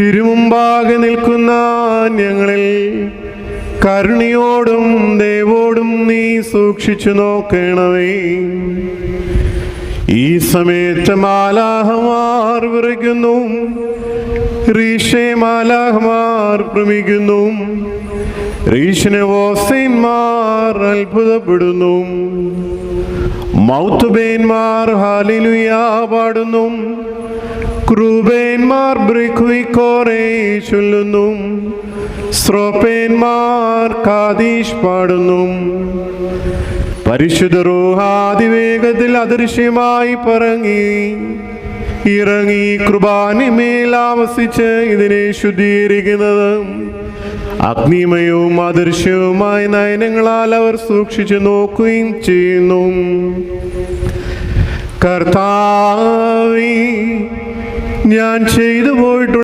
തിരുമുമ്പാകെ നിൽക്കുന്ന ഞങ്ങളിൽ കരുണയോടും ദേവോടും നീ സൂക്ഷിച്ചു നോക്കണമേ. ഈ സമയത്ത് മാലാഹമാർ വിറയ്ക്കുന്നു. റീഷെ മാലാഹമാർ ഭ്രമിക്കുന്നു. അത്ഭുതപ്പെടുന്നു. മൗത്തുബേന്മാർ ഹാലിലുയാ പാടുന്നു. ക്രൂബേന്മാർ ചൊല്ലുന്നു. സ്രോപ്പേന്മാർ കാദീഷ് പാടുന്നു. പരിശുദ്ധ റൂഹാതിവേഗത്തിൽ അദൃശ്യമായി പറങ്ങി. ഇറങ്ങി കൃപാനിമേൽ ആവസിച്ച് ഇതിനെ ശുദ്ധീകരിക്കുന്നത്. അഗ്നിമയവും അദൃശ്യവുമായ നയനങ്ങളാൽ അവർ സൂക്ഷിച്ചു നോക്കുകയും ചെയ്യുന്നു. കർത്താവി ഞാൻ ചെയ്തു പോയിട്ടുള്ള